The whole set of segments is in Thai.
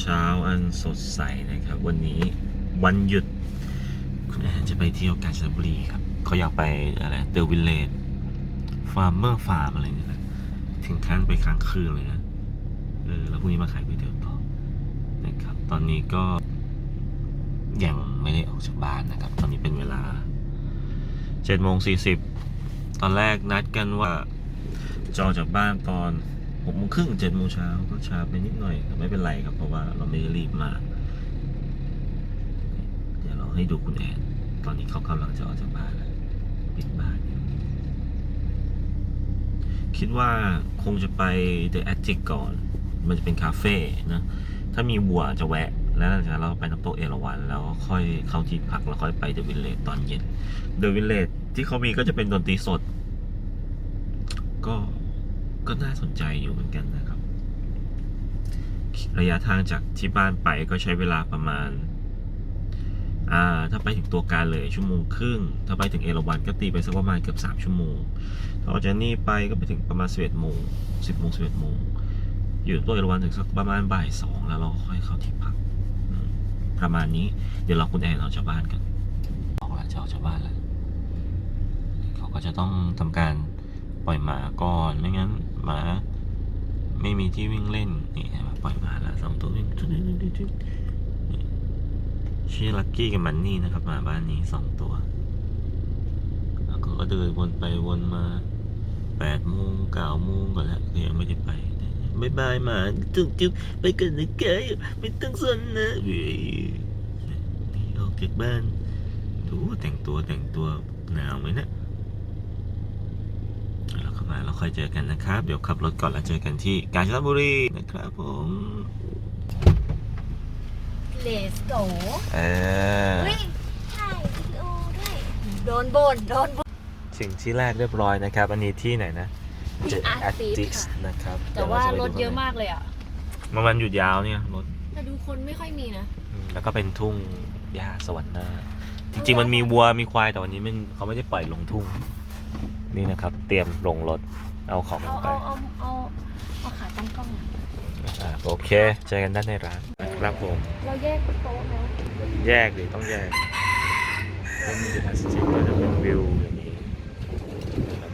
เช้าอันสดใสนะครับ วันนี้วันหยุด คุณแอนจะไปเที่ยวกาญจนบุรีครับเขาอยากไปอะไรเดอะวิลเลจฟาร์มเมอร์ฟาร์มอะไรเนี่ยนะถึงขั้นไปค้างคืนเลยนะเออแล้วพรุ่งนี้มาขายก๋วยเตี๋ยวต่อนะครับ ตอนนี้ก็ยังไม่ได้ออกจากบ้านนะครับ ตอนนี้เป็นเวลาเจ็ดโมงสี่สิบตอนแรกนัดกันว่าจะออกจากบ้านตอน หกโมงครึ่งเจ็ดโมงเช้าก็ช้าไปนิดหน่อยแต่ไม่เป็นไรครับ เพราะว่าเราไม่ได้รีบมาก เดี๋ยวเราให้ดูคุณแอนตอนนี้เขากำลังจะออกจากบ้านแล้วปิดบ้านคิดว่าคงจะไป The Attic ก่อน มันจะเป็นคาเฟ่นะ ถ้ามีวัวจะแวะ แล้วหลังจากนั้นเราไปน้ำตกเอราวัณแล้วก็ค่อยเข้าที่พักแล้วค่อยไป The Village ตอนเย็น The Village ที่เขามีก็จะเป็นดนตรีสด ก็ ก็น่าสนใจอยู่เหมือนกันนะครับ ระยะทางจากที่บ้านไปก็ใช้เวลาประมาณอ่าถ้าไปถึงตัวการเลยชั่วโมงครึ่ง ถ้าไปถึงเอราวัณก็ตีไปสักประมาณเกือบสามชั่วโมงถ้าออกจากนี่ไปก็ไปถึงประมาณสิบเอ็ดโมงสิบโมงสิบเอ็ดโมงอยู่ตัวเอราวัณถึงสักประมาณบ่ายสองแล้วเราค่อยเข้าที่พักประมาณนี้เดี๋ยวเราคุณแอนออกจากบ้านกันออกแล้วจะออกจากบ้านแล้วเขาก็จะต้องทำการปล่อยหมาก่อนไม่งั้น หมา ไม่มีที่วิ่งเล่นนี่ปล่อยหมาล้วสองตัววิ่งนี่ชื่อลักกี้กับมันนี่นะครับหมาบ้านนี้สองตัวแล้วก็เดินวนไปวนมาแปดโมงเก้าโมงก็แล้วยังไม่ได้ไปบายบายหมาจุ๊บจุ๊บไปกันนะแกไม่ต้องสนนะเว้ยนี่ออกจากบ้านดูแต่งตัวแต่งตัวหนาวไหมเนะ เราเข้ามาเราค่อยเจอกันนะครับ เดี๋ยวขับรถก่อนแล้วเจอกันที่กาญจนบุรีนะครับผมเลสโกเออวิ่งถ่ายวิดีโอด้วยโดนบนโดนบน ถึงที่แรกเรียบร้อยนะครับ อันนี้ที่ไหนนะที่ The Artist Artist ค่ะ นะครับแต่ว่ารถเยอะกมากเลยอะ มันวันหยุดยาวเนี่ยรถ แต่ดูคนไม่ค่อยมีนะอืมแล้วก็เป็นทุ่งหญ้าสวรรค์นาจริงๆ มันมีวัวมีควายแต่วันนี้มันเขาไม่ได้ปล่อยลงทุ่ง นี่นะครับ เตรียมลงรถเอาของเอาไปเอาเอาเอาเอาขาตั้งกล้องอะอ่าโอเคเจอกันด้านในร้านนะครับผม เราแยกโต๊ะไหมแยกดิต้องแยกเป็นจุดอัศจรรย์ก็จะเป็นวิวอย่างนี้นะครับ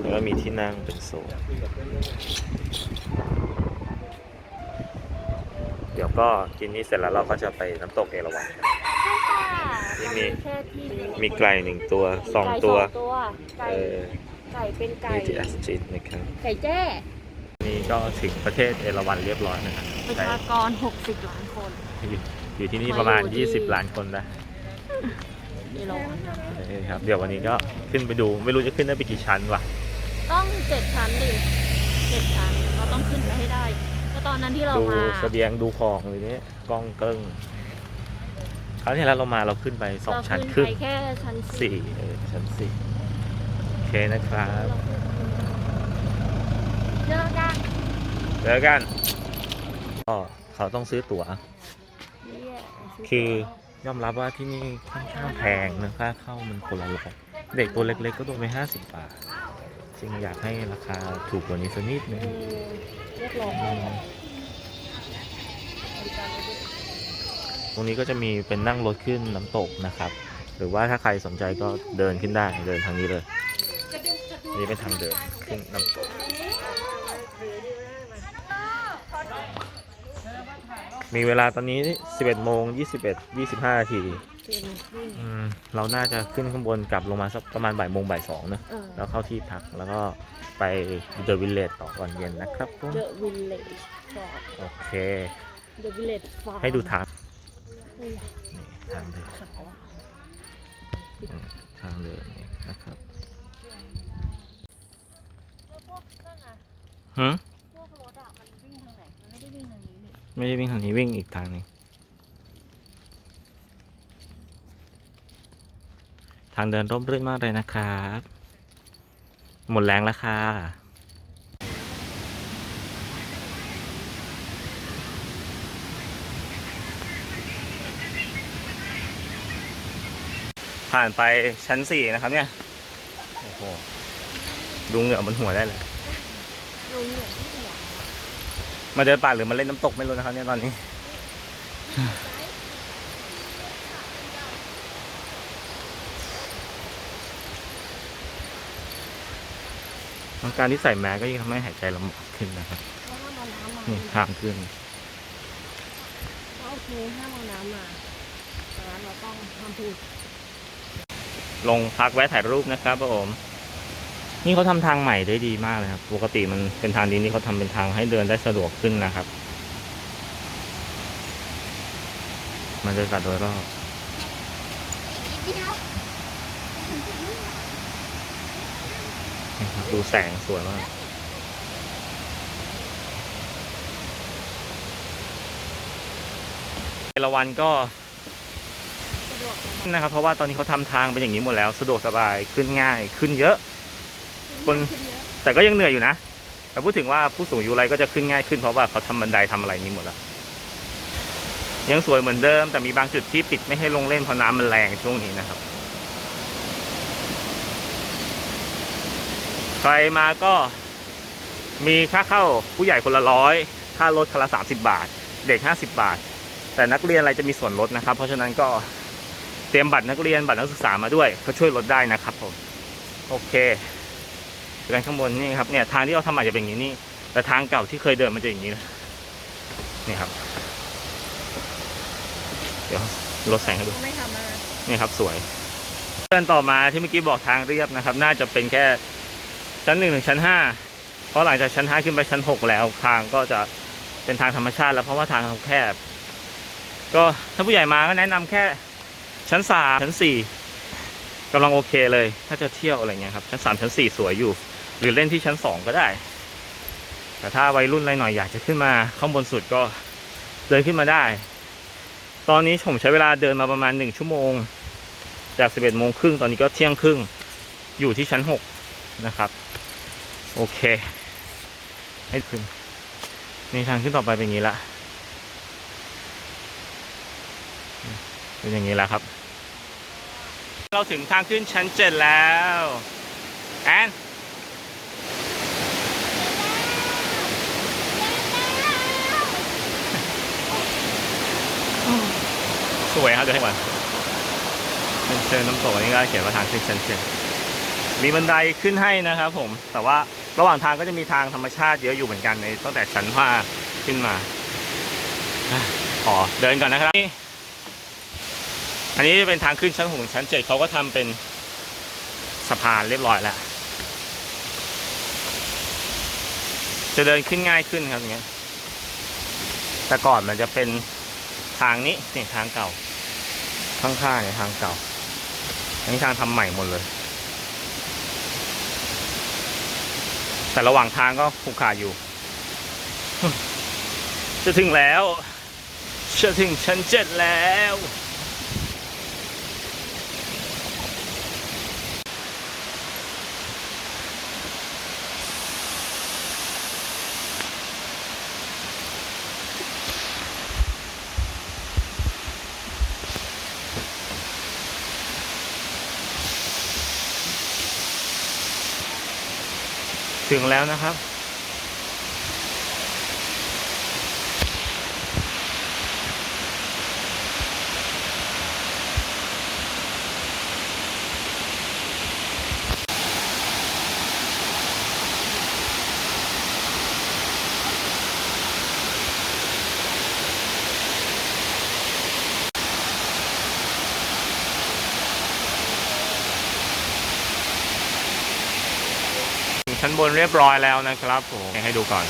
แล้วก็มีที่นั่งเป็นโซนเดี๋ยวก็กินนี้เสร็จแล้วเราก็จะไปน้ำตกเอราวัณกันใช่ค่ะ นี่มีแค่ที่มีไก่หนึ่งตัวสองไก่ตัว สองตัวไก่เออไก่เป็นไก่ นี่ที่อัศจรรย์นะครับ ไก่แจ้นี่ก็ถึงประเทศเอราวัณเรียบร้อยนะครับประใช่ชากร 60 ล้านคน อยู่อยู่ที่นี่มาประมาณอยู่ที่ 20 ล้านคนนะนี่เรานี่ครับ เดี๋ยววันนี้ก็ขึ้นไปดู ไม่รู้จะขึ้นได้ไปกี่ชั้นว่ะ ต้องเจ็ดชั้นดิเจ็ดชั้นเราต้องขึ้นไปให้ได้ ก็ตอนนั้นที่เราดูมา เสบียงดูของอะไรเนี้ยกล้องเกิ้ง คราวที่แล้วเรามาเราขึ้นไปสองเราชั้นคขึ้รึ่นงไปแค่ชั้นสี่เออชั้นสี่โอเคนะครับเจอกันเจอกันก็เขาต้องซื้อตั๋ว คือยอมรับว่าที่นี่ค่อนข้างแพงนะค่าเข้ามันคนละร้อยเด็กตัวเล็กๆก็โดนไปห้าสิบบาทจริงอยากให้ราคาถูกกว่านี้สักนิดนึงเออเรียกร้องอืมบ ริการเลยด้วยตรงนี้ก็จะมีเป็นนั่งรถขึ้นน้ำตกนะครับ หรือว่าถ้าใครสนใจก็เดินขึ้นได้เดินทางนี้เลยนี่เป็นทางเดินขึ้นน้ำตกมีเวลาตอนนี้ 11โมง21 25นาทีเป็นวิ่งอืมเราน่าจะขึ้นข้างบนกลับลงมาสักประมาณบ่ายโมงบ่ายสองนะเออแล้วเข้าที่พักแล้วก็ไปเดอะวิลเลจต่อก่อนเย็นนะครับผม The Village Farm โอเค The Village Farm ให้ดูทางเฮ้ยนี่ ทางเดินทางเดินนี่นะครับพวกนั่นน่ะไม่ได้วิ่งทางนี้วิ่งอีกทางหนึงทางเดินร่มรื่นมากเลยนะครับ หมดแรงแล้วค่ะ ผ่านไปชั้นสี่นะครับเนี่ย โอ้โหดูเหงื่อบนหัวได้เลยลงเหนือที่หัวมาเดินป่าหรือมาเล่นน้ำตกไม่รู้นะครับเนี่ยตอนนี้ การที่ใส่แมสก็ยิ่งทำให้หายใจลำบากขึ้นนะครับเพราะว่ามันน้ำมานี่ทางขึ้นโอเคห้ามเอาน้ำมาดังนั้นเราต้องห้ามพูด ลงพักแวะถ่ายรูปนะครับผมนี่เขาทำทางใหม่ได้ดีมากเลยครับ ปกติมันเป็นทางดินนี่เขาทำเป็นทางให้เดินได้สะดวกขึ้นนะครับ มันจะกัดโดยรอบนี่ครับดูแสงสวยมากเอราวันก็ สะดวกสบาย นะครับ เพราะว่าตอนนี้เขาทำทางเป็นอย่างนี้หมดแล้วสะดวกสบายขึ้นง่ายขึ้นเยอะ คนขึ้นเยอะแต่ก็ยังเหนื่อยอยู่นะแต่พูดถึงว่าผู้สูงอายุอะไรก็จะขึ้นง่ายขึ้นเพราะว่าเขาทำบันไดทำอะไรนี้หมดแล้วยังสวยเหมือนเดิม แต่มีบางจุดที่ปิดไม่ให้ลงเล่นเพราะน้ำมันแรงช่วงนี้นะครับ ใครมาก็มีค่าเข้าผู้ใหญ่คนละร้อยค่ารถคนละสามสิบาท เด็กห้าสิบาท แต่นักเรียนอะไรจะมีส่วนลดนะครับ เพราะฉะนั้นก็ เตรียมบัตรนักเรียนบัตรนักศึกษามาด้วยก็ช่วยลดได้นะครับผมโอเคเดินข้างบนนี่ครับเนี่ยทางที่เราทำอาจจะเป็นอย่างนี้นี่แต่ทางเก่าที่เคยเดินมันจะอย่างนี้นะนี่ครับ เดี๋ยวลดแสงให้ดูไม่ทำมานี่ครับสวยเดินต่อมาที่เมื่อกี้บอกทางเรียบนะครับ น่าจะเป็นแค่ชั้นหนึ่งถึงชั้นห้าเพราะหลังจากชั้นห้าขึ้นไปชั้นหกแล้วทางก็จะเป็นทางธรรมชาติ แล้วเพราะว่าทางเขาแคบ ก็ถ้าผู้ใหญ่มาก็แนะนำแค่ ชั้นสามชั้นสี่กำลังโอเคเลย ถ้าจะเที่ยวอะไรเงี้ยครับ ชั้นสามชั้นสี่สวยอยู่ หรือเล่นที่ชั้นสองก็ได้ แต่ถ้าวัยรุ่นอะไรหน่อยอยากจะขึ้นมาข้างบนสุดก็เดินขึ้นมาได้ ตอนนี้ผมใช้เวลาเดินมาประมาณหนึ่งชั่วโมง จาก11โมงครึ่งตอนนี้ก็เที่ยงครึ่ง อยู่ที่ชั้น6นะครับ โอเค ให้ขึ้นนี่ทางขึ้นต่อไปเป็นอย่างนี้ละเป็นอย่างนี้แล้วครับ เราถึงทางขึ้นชั้น7แล้วแอนสวยครับเดี๋ยวให้ก่อนเป็นเชิญน้ำตกอันนี้ก็เขียนว่าทางขึ้นชั้นเจ็ดมีบันไดขึ้นให้นะครับผม แต่ว่าระหว่างทางก็จะมีทางธรรมชาติเยอะอยู่เหมือนกันในตั้งแต่ชั้นห้าขึ้นมาอะขอเดินก่อนนะครับ อันนี้จะเป็นทางขึ้นชั้นหกชั้นเจ็ดเขาก็ทำเป็นสะพานเรียบร้อยแล้ว จะเดินขึ้นง่ายขึ้นครับอย่างเงี้ย แต่ก่อนมันจะเป็นทางนี้นี่ทางเก่า ข้างๆเนี่ยทางเก่า อันนี้ทางทำใหม่หมดเลย แต่ระหว่างทางก็ขรุขระอยู่ จะถึงแล้วจะถึงชั้นเจ็ดแล้ว ถึงแล้วนะครับ บนเรียบร้อยแล้วนะครับผมให้ดูก่อน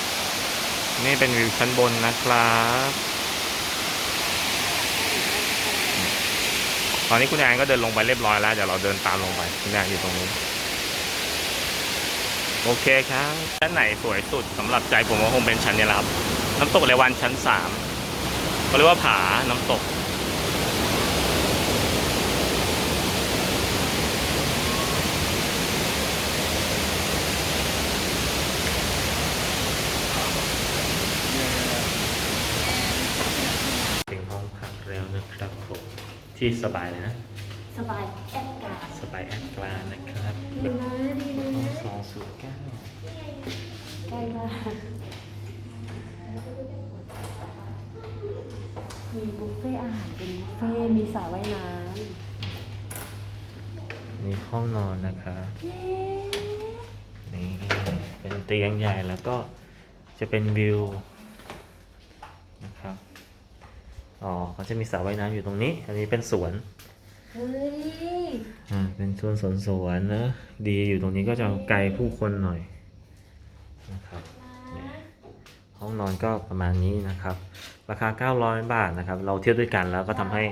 นี่เป็นวิวชั้นบนนะครับ ตอนนี้คุณแอนก็เดินลงไปเรียบร้อยแล้วเดี๋ยวเราเดินตามลงไปคุณแอนอยู่ตรงนี้โอเคครับชั้นไหนสวยสุดสำหรับใจผมว่าคงเป็นชั้นนี้แหละครับ น้ำตกเลวันชั้นสามเขาเรียกว่าผาน้ำตก ถึงห้องพักแล้วนะครับผม ที่สบายเลยนะ สบายแอดกาศสบายแอดกลานนะครับดีนะดีนะห้องสองศูนย์เก้าใกล้มากมีบุฟเฟ่อาหารเป็นบุฟเฟ่มีสระว่ายน้มีห้องนอนนะครับำเย้นี่เป็นเตียงใหญ่แล้วก็จะเป็นวิวนะครับ อ๋อเขาจะมีสระว่ายน้ำอยู่ตรงนี้ อันนี้เป็นสวนเฮ้ยอ่าเป็นสวนสวนสวนนะดีอยู่ตรงนี้ก็จะไกลผู้คนหน่อยนะครับนี่ห้องนอนก็ประมาณนี้นะครับ ราคา 900 บาทนะครับ เราเที่ยวด้วยกันแล้วก็ทำให้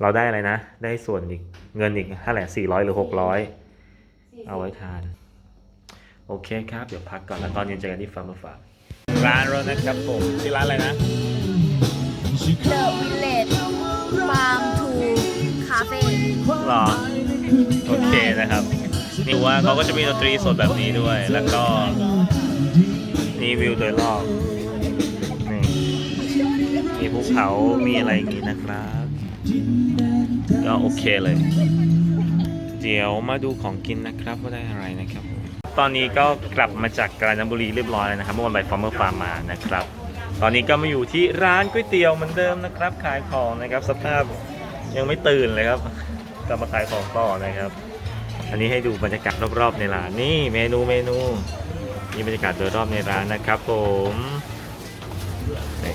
เราได้อะไรนะ ได้ส่วนอีกเงินอีกเท่าไหร่400 หรือ 600 เอาไว้ทาน โอเคครับ เดี๋ยวพักก่อนแล้วตอนเย็นเจอกันที่ฟาร์มฟาร์มร้านเรานะครับผมที่ร้านอะไรนะ โอเคนะครับนี่ว่าเขาก็จะมีดนตรีสดแบบนี้ด้วย แล้วก็นี่วิวโดยรอบนี่มีภูเขา มีอะไรอย่างงี้นะครับ ก็โอเคเลย เดี๋ยวมาดูของกินนะครับว่าได้อะไรนะครับ ตอนนี้ก็กลับมาจากกาญจนบุรีเรียบร้อยแล้วนะครับเมื่อวันไปฟาร์มเมอร์ฟาร์มมานะครับ ตอนนี้ก็มาอยู่ที่ร้านก๋วยเตี๋ยวเหมือนเดิมนะครับ ขายของนะครับสภาพยังไม่ตื่นเลยครับ กลับมาขายของต่อนะครับ อันนี้ให้ดูบรรยากาศรอบๆในร้านนี่เมนูเมนูนี่บรรยากาศโดยรอบในร้านนะครับ ผมนี่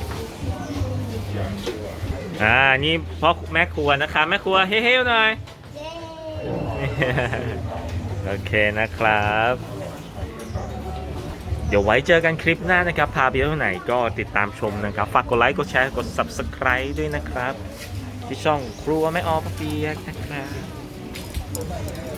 อ่านี่พ่อแม่ครัวนะคะแม่ครัวเฮ้ๆหน่อยโอเคนะครับ เดี๋ยวไว้เจอกันคลิปหน้านะครับ พาไปเที่ยวไหนก็ติดตามชมนะครับ ฝากกดไลค์ กดแชร์ กด subscribe ด้วยนะครับ ที่ช่องครัวไม่ออปะเปียกนะครับ